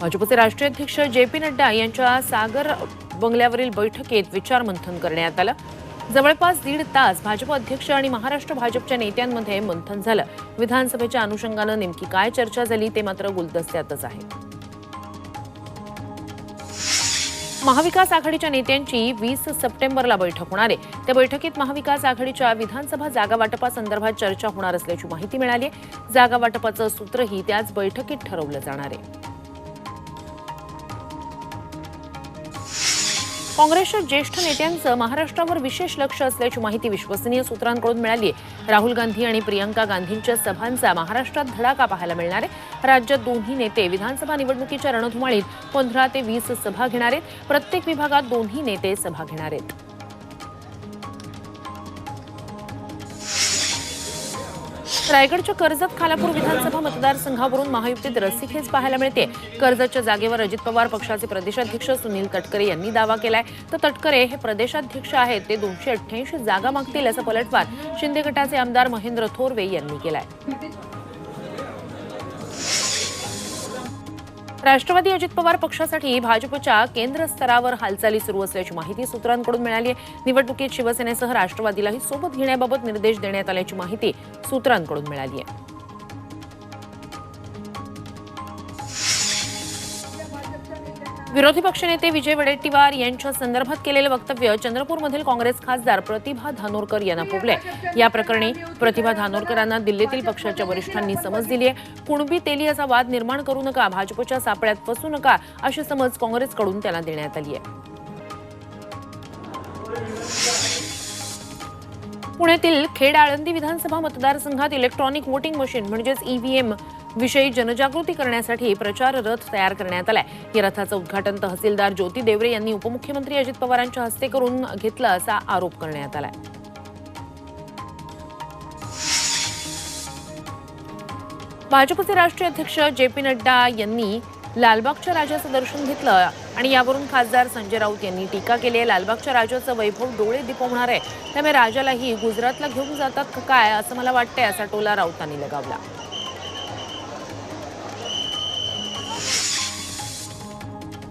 भाजपचे राष्ट्रीय अध्यक्ष जे पी नड्डा यांच्या सागर बंगल्यावरील बैठकीत विचारमंथन करण्यात आलं. जवळपास दीड तास भाजप अध्यक्ष आणि महाराष्ट्र भाजपच्या नेत्यांमध्ये मंथन झालं. विधानसभेच्या अनुषंगानं नेमकी काय चर्चा झाली ते मात्र गुलदस्त्यातच आहे. महाविकास आघाडीच्या नेत्यांची वीस सप्टेंबरला बैठक होणार आहे. त्या बैठकीत महाविकास आघाडीच्या विधानसभा जागा वाटपासंदर्भात चर्चा होणार असल्याची माहिती मिळाली जागा वाटपाचं सूत्रही त्याच बैठकीत ठरवलं जाणार आहे. काँग्रेसच्या ज्येष्ठ नेत्यांचं महाराष्ट्रावर विशेष लक्ष असल्याची माहिती विश्वसनीय सूत्रांकडून मिळाली आहे राहुल गांधी आणि प्रियंका गांधींच्या सभांचा महाराष्ट्रात धडाका पाहायला मिळणार आहे. राज्यात दोन्ही नेते विधानसभा निवडणुकीच्या रणधुमाळीत पंधरा ते वीस सभा घेणार आहेत. प्रत्येक विभागात दोन्ही नेते सभा घेणार आहेत. रायगडच्या कर्जत खालापूर विधानसभा मतदारसंघावरून महायुतीत रस्सीखेच पाहायला मिळते. कर्जतच्या जागेवर अजित पवार पक्षाचे प्रदेशाध्यक्ष सुनील तटकरे यांनी दावा केलाय. तर तटकरे हे प्रदेशाध्यक्ष आहेत ते दोनशे अठ्ठ्याऐंशी जागा मागतील असा पलटवार शिंदे गटाचे आमदार महेंद्र थोरवे यांनी केलाय. राष्ट्रवादी अजित पवार पक्षासाठी भाजपच्या केंद्र स्तरावर हालचाली सुरू असल्याची माहिती सूत्रांकडून मिळाली आहे. निवडणुकीत शिवसेनेसह राष्ट्रवादीलाही सोबत घेण्याबाबत निर्देश देण्यात आल्याची माहिती सूत्रांकडून मिळाली आहे. विरोधी पक्षनेते विजय वडेट्टीवार यांच्या संदर्भात केलेलं वक्तव्य चंद्रपूरमधील काँग्रेस खासदार प्रतिभा धानोरकर यांना फुगले या प्रकरणी प्रतिभा धानोरकरांना दिल्लीतील पक्षाच्या वरिष्ठांनी समज दिली आहे कुणबी तेली असा वाद निर्माण करू नका भाजपच्या सापळ्यात फसू नका अशी समज काँग्रेसकडून त्यांना देण्यात आली आहे पुण्यातील खेड आळंदी विधानसभा मतदारसंघात इलेक्ट्रॉनिक वोटिंग मशीन म्हणजेच ईव्हीएम विषयी जनजागृती करण्यासाठी प्रचार रथ तयार करण्यात आलाय. या रथाचं उद्घाटन तहसीलदार ज्योती देवरे यांनी उपमुख्यमंत्री अजित पवारांच्या हस्ते करून घेतलं असा आरोप करण्यात आलाय. भाजपचे राष्ट्रीय अध्यक्ष जे पी नड्डा यांनी लालबागच्या राजाचं दर्शन घेतलं आणि यावरून खासदार संजय राऊत यांनी टीका केली आहे. लालबागच्या राजाचं वैभव डोळे दिपवणार आहे. त्यामुळे राजालाही गुजरातला घेऊन जातात काय असं मला वाटतंय असा टोला राऊतांनी लगावला.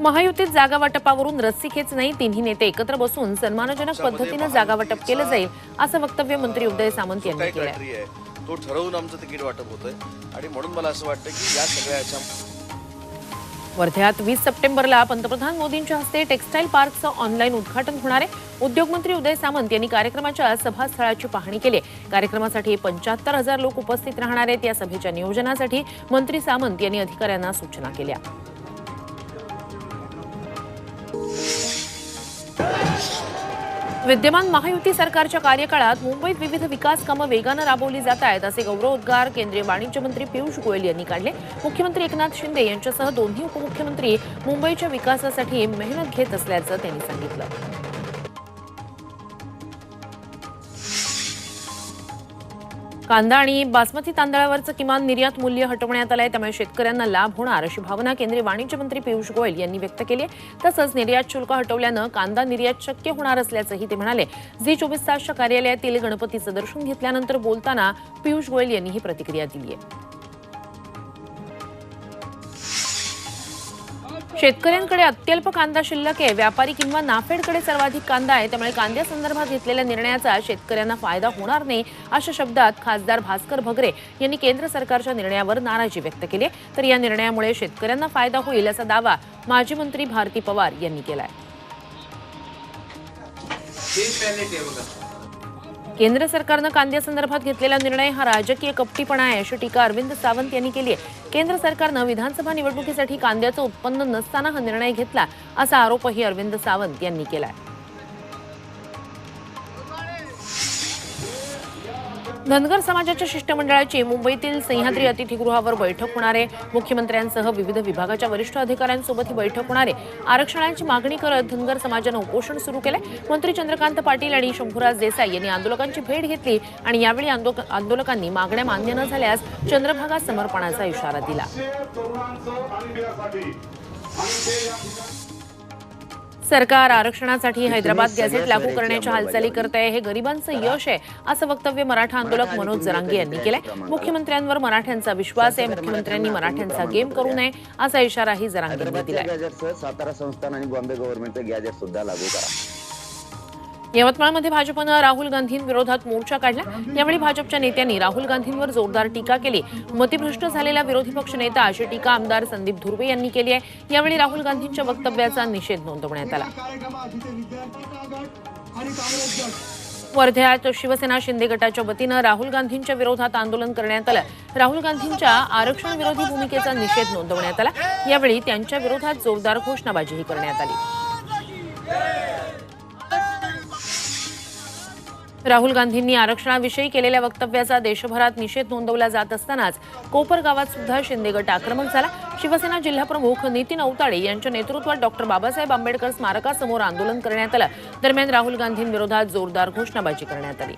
महायुतीत जागा वाटपावरून रस्सीखेच नाही तिन्ही नेते एकत्र बसून सन्मानजनक पद्धतीनं जागा वाटप केलं जाईल असं वक्तव्य मंत्री उदय सामंत यांनी केलं तो ठरवून आमचं तिकीट वाटप होतंय. आणि म्हणून मला असं वाटतं की या सगळ्या याच्या वर्ध्यात वीस सप्टेंबरला पंतप्रधान मोदींच्या हस्ते टेक्स्टाईल पार्कचं ऑनलाईन उद्घाटन होणार आहे. उद्योगमंत्री उदय सामंत यांनी कार्यक्रमाच्या सभास्थळाची पाहणी केली कार्यक्रमासाठी पंच्याहत्तर हजार लोक उपस्थित राहणार आहेत. या सभेच्या नियोजनासाठी मंत्री सामंत यांनी अधिकाऱ्यांना सूचना केल्या. विद्यमान महायुती सरकारच्या कार्यकाळात मुंबईत विविध विकास कामं वेगानं राबवली जात आहेत असे गौरवोद्गार केंद्रीय वाणिज्य मंत्री पियुष गोयल यांनी काढले. मुख्यमंत्री एकनाथ शिंदे यांच्यासह दोन्ही उपमुख्यमंत्री मुंबईच्या विकासासाठी मेहनत घेत असल्याचं त्यांनी सांगितलं. कांदा आणि बासमती तांदळावरचं किमान निर्यात मूल्य हटवण्यात आलंय. त्यामुळे शेतकऱ्यांना लाभ होणार अशी भावना केंद्रीय वाणिज्य मंत्री पियुष गोयल यांनी व्यक्त केली आहे. तसंच निर्यात शुल्क हटवल्यानं कांदा निर्यात शक्य होणार असल्याचंही ते म्हणाले. झी चोवीस तासच्या कार्यालयातील गणपतीचं दर्शन घेतल्यानंतर बोलताना पियुष गोयल यांनी ही प्रतिक्रिया दिली आहे. शेतकऱ्यांकडे अत्यल्प कांदा शिल्लक आहे. व्यापारी किंवा नाफेडकडे सर्वाधिक कांदा आहे. त्यामुळे कांद्यासंदर्भात घेतलेल्या निर्णयाचा शेतकऱ्यांना फायदा होणार नाही अशा शब्दात खासदार भास्कर भगरे यांनी केंद्र सरकारच्या निर्णयावर नाराजी व्यक्त केली तर या निर्णयामुळे शेतकऱ्यांना फायदा होईल असा दावा माजी मंत्री भारती पवार यांनी केलाय. केंद्र सरकारनं कांद्यासंदर्भात घेतलेला निर्णय हा राजकीय कपटीपणा आहे अशी टीका अरविंद सावंत यांनी केली आहे. केंद्र सरकारनं विधानसभा निवडणुकीसाठी कांद्याचं उत्पन्न नसताना हा निर्णय घेतला असा आरोपही अरविंद सावंत यांनी केला आहे धनगर समाजाच्या शिष्टमंडळाची मुंबईतील सह्याद्री अतिथीगृहावर बैठक होणार आहे. मुख्यमंत्र्यांसह विविध विभागाच्या वरिष्ठ अधिकाऱ्यांसोबत ही बैठक होणार आहे. आरक्षणाची मागणी करत धनगर समाजानं उपोषण सुरू केलंय. मंत्री चंद्रकांत पाटील आणि शंभूराज देसाई यांनी आंदोलकांची भेट घेतली आणि यावेळी आंदो- आंदोलकांनी मागण्या मान्य न झाल्यास चंद्रभागा समर्पणाचा इशारा दिला. सरकार आरक्षणासाठी हैदराबाद गॅझेट लागू करण्याच्या हालचाली करत आहे हे गरिबांचं यश आहे असं वक्तव्य मराठा आंदोलक मनोज जरांगे यांनी केलंय. मुख्यमंत्र्यांवर मराठ्यांचा विश्वास आहे मुख्यमंत्र्यांनी मराठ्यांचा गेम करू नये असा इशाराही जरांगे यांनी दिलाय सातारा संस्थान आणि बॉम्बे गव्हर्नमेंटचं गॅजेट सुद्धा लागू करा. यवतमाळमध्ये भाजपनं राहुल गांधींविरोधात मोर्चा काढला. यावेळी भाजपच्या नेत्यांनी राहुल गांधींवर जोरदार टीका केली. मतिभ्रष्ट झालेला विरोधी पक्षनेता अशी टीका आमदार संदीप धुर्वे यांनी केली आहे. यावेळी राहुल गांधींच्या वक्तव्याचा निषेध नोंदवण्यात आला. वर्ध्यात शिवसेना शिंदे गटाच्या वतीनं राहुल गांधींच्या विरोधात आंदोलन करण्यात आलं. राहुल गांधींच्या आरक्षण विरोधी भूमिकेचा निषेध नोंदवण्यात आला. यावेळी त्यांच्या विरोधात जोरदार घोषणाबाजीही करण्यात आली. राहुल गांधींनी आरक्षणाविषयी केलेल्या वक्तव्याचा देशभरात निषेध नोंदवला जात असतानाच कोपर गावात सुद्धा शिंदे गट आक्रमक झाला. शिवसेना जिल्हाप्रमुख नितीन अवताडे यांच्या नेतृत्वात डॉक्टर बाबासाहेब आंबेडकर स्मारकासमोर आंदोलन करण्यात आलं. दरम्यान राहुल गांधींविरोधात जोरदार घोषणाबाजी करण्यात आली.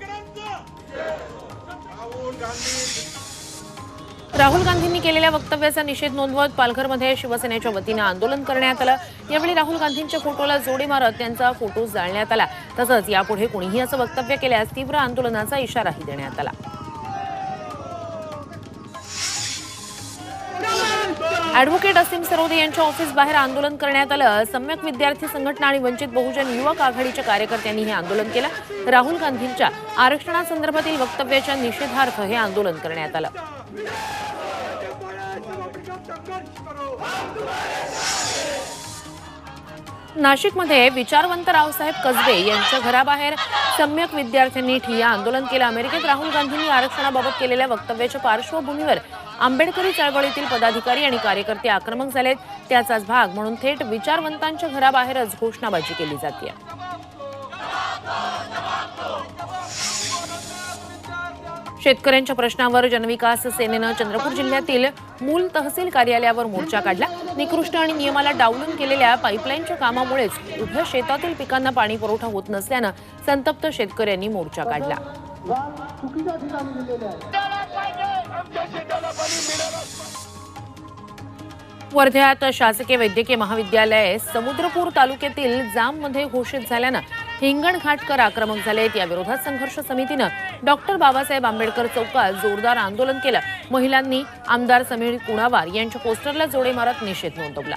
राहुल गांधींनी केलेल्या वक्तव्याचा निषेध नोंदवत पालघरमध्ये शिवसेनेच्या वतीनं आंदोलन करण्यात आलं. यावेळी राहुल गांधींच्या फोटोला जोडे मारत त्यांचा फोटो जाळण्यात आला. तसंच यापुढे कुणीही असं वक्तव्य केल्यास तीव्र आंदोलनाचा इशाराही देण्यात आला. ॲडव्होकेट असीम सरोदे यांच्या ऑफिस बाहेर आंदोलन करण्यात आलं. सम्यक विद्यार्थी संघटना आणि वंचित बहुजन युवक आघाडीच्या कार्यकर्त्यांनी हे आंदोलन केलं. राहुल गांधींच्या आरक्षणासंदर्भातील वक्तव्याच्या निषेधार्थ हे आंदोलन करण्यात आलं. नाशिकमध्ये विचारवंत रावसाहेब कसबे यांच्या घराबाहेर सम्यक विद्यार्थ्यांनी ठिय्या आंदोलन केलं. अमेरिकेत राहुल गांधींनी आरक्षणाबाबत केलेल्या वक्तव्याच्या पार्श्वभूमीवर आंबेडकरी चळवळीतील पदाधिकारी आणि कार्यकर्ते आक्रमक झालेत. त्याचाच भाग म्हणून थेट विचारवंतांच्या घराबाहेरच घोषणाबाजी केली जाते शेतकऱ्यांच्या प्रश्नावर जनविकास सेनेनं चंद्रपूर जिल्ह्यातील मूल तहसील कार्यालयावर मोर्चा काढला. निकृष्ट आणि नियमाला डावलून केलेल्या पाईपलाईनच्या कामामुळेच उभ्या शेतातील पिकांना पाणी पुरवठा होत नसल्यानं संतप्त शेतकऱ्यांनी मोर्चा काढला. वर्ध्यात शासकीय वैद्यकीय महाविद्यालय समुद्रपूर तालुक्यातील जाममध्ये घोषित झाल्यानं हिंगणघाटकर आक्रमक झालेत. या विरोधात संघर्ष समितीनं डॉक्टर बाबासाहेब आंबेडकर चौकात जोरदार आंदोलन केलं. महिलांनी आमदार समीर कुणावार यांच्या पोस्टरला जोडे मारत निषेध नोंदवला.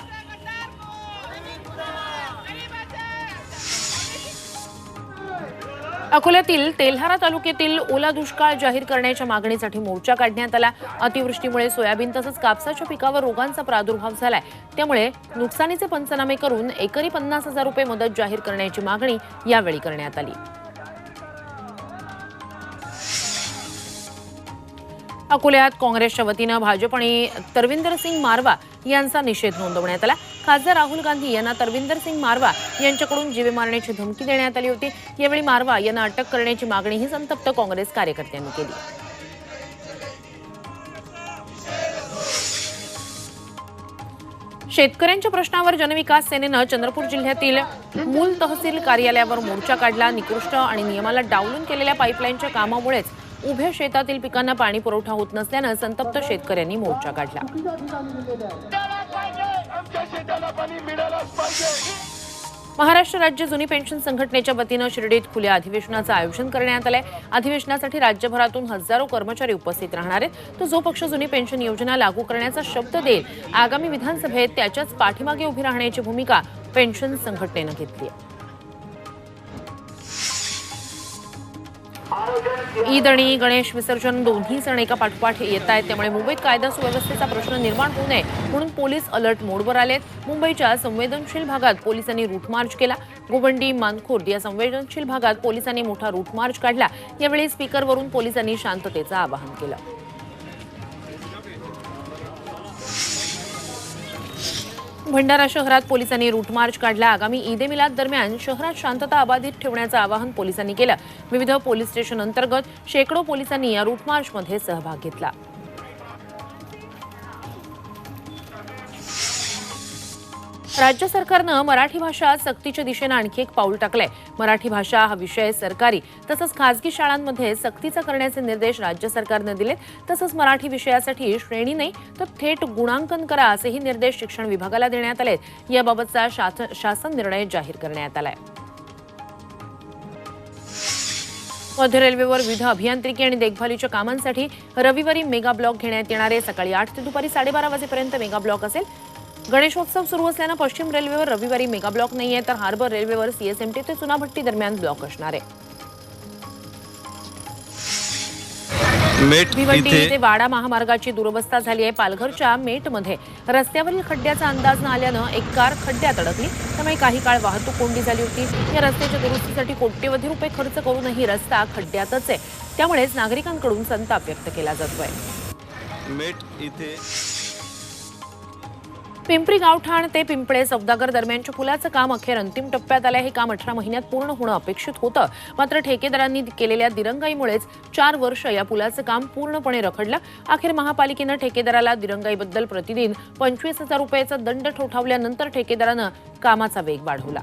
अकोल्यातील तेल्हारा तालुक्यातील ओला दुष्काळ जाहीर करण्याच्या मागणीसाठी मोर्चा काढण्यात आला. अतिवृष्टीमुळे सोयाबीन तसंच कापसाच्या पिकावर रोगांचा प्रादुर्भाव झालाय. त्यामुळे नुकसानीचे पंचनामे करून एकरी पन्नास हजार रुपये मदत जाहीर करण्याची मागणी यावेळी करण्यात आली. अकोल्यात काँग्रेसच्या वतीनं भाजप आणि तरविंदर सिंग मारवा यांचा निषेध नोंदवण्यात आला. खासदार राहुल गांधी यांना तरविंदर सिंग मारवा यांच्याकडून जीवे मारण्याची धमकी देण्यात आली होती. यावेळी मारवा यांना अटक करण्याची मागणीही संतप्त काँग्रेस कार्यकर्त्यांनी केली. शेतकऱ्यांच्या प्रश्नावर जनविकास सेनेनं चंद्रपूर जिल्ह्यातील मूल तहसील कार्यालयावर मोर्चा काढला. निकृष्ट आणि नियमाला डावलून केलेल्या पाईपलाईनच्या कामामुळेच उभ्या शेतातील पिकांना पाणी पुरवठा होत नसल्यानं संतप्त शेतकऱ्यांनी मोर्चा काढला. महाराष्ट्र राज्य जुनी पेन्शन संघटनेच्या वतीनं शिर्डीत खुल्या अधिवेशनाचं आयोजन करण्यात आलंय. अधिवेशनासाठी राज्यभरातून हजारो कर्मचारी उपस्थित राहणार आहेत. तो जो पक्ष जुनी पेन्शन योजना लागू करण्याचा शब्द देईल आगामी विधानसभेत त्याच्याच पाठीमागे उभी राहण्याची भूमिका पेन्शन संघटनेनं घेतली आहे. ईद आणि गणेश विसर्जन दोन्ही सण एका पाठोपाठ येत आहेत. त्यामुळे मुंबईत कायदा सुव्यवस्थेचा प्रश्न निर्माण होऊ नये म्हणून पोलीस अलर्ट मोडवर आलेत. मुंबईच्या संवेदनशील भागात पोलिसांनी रूट मार्च केला. गोवंडी मानखुर्द या संवेदनशील भागात पोलिसांनी मोठा रूट मार्च काढला. यावेळी स्पीकरवरून पोलिसांनी शांततेचं आवाहन केलं. भंडारा शहरात पोलिसांनी रूट मार्च काढला. आगामी ईद मिलाद दरम्यान शहरात शांतता अबाधित ठेवण्याचं आवाहन पोलिसांनी केलं. विविध पोलीस स्टेशन अंतर्गत शेकडो पोलिसांनी या रूट मार्चमध्ये सहभाग घेतला. राज्य सरकारनं मराठी भाषा सक्तीच्या दिशेनं आणखी एक पाऊल टाकलंय. मराठी भाषा हा विषय सरकारी तसंच खासगी शाळांमध्ये सक्तीचा करण्याचे निर्देश राज्य सरकारनं दिले तसंच मराठी विषयासाठी श्रेणी नाही तर थेट गुणांकन करा असेही निर्देश शिक्षण विभागाला देण्यात आलेत. याबाबतचा शासन निर्णय जाहीर करण्यात आलाय. मध्य रेल्वेवर विविध अभियांत्रिकी आणि देखभालीच्या कामांसाठी रविवारी मेगा ब्लॉक घेण्यात येणारे सकाळी आठ ते दुपारी साडेबारा वाजेपर्यंत मेगा ब्लॉक असेल. गणेशोत्सव सुरू असल्यानं पश्चिम रेल्वेवर रविवारी मेगा ब्लॉक नाहीये तर हार्बर रेल्वेवर सीएसएमटी ते चुनाभट्टी दरम्यान ब्लॉक असणार आहे. मेट भिवंडी इथे वाडा महामार्गाची दुरवस्था झाली आहे पालघरच्या मेटमध्ये. रस्त्यावरील खड्ड्याचा अंदाज न आल्यानं एक कार खड्ड्यात अडकली. त्यामुळे काही काळ वाहतूक कोंडी झाली होती. या रस्त्याच्या दुरुस्तीसाठी कोट्यवधी रुपये खर्च करूनही रस्ता खड्ड्यातच आहे. त्यामुळेच नागरिकांकडून संताप व्यक्त केला जातोय. मेट इथे पिंपरी गावठाण ते पिंपळे सौदागर दरम्यानच्या पुलाचं काम अखेर अंतिम टप्प्यात आलं. हे काम अठरा महिन्यात पूर्ण होणं अपेक्षित होतं. मात्र ठेकेदारांनी केलेल्या दिरंगाईमुळेच चार वर्ष या पुलाचं काम पूर्णपणे रखडलं. अखेर महापालिकेनं ठेकेदाराला दिरंगाईबद्दल प्रतिदिन पंचवीस हजार रुपयाचा दंड ठोठावल्यानंतर ठेकेदारानं कामाचा वेग वाढवला.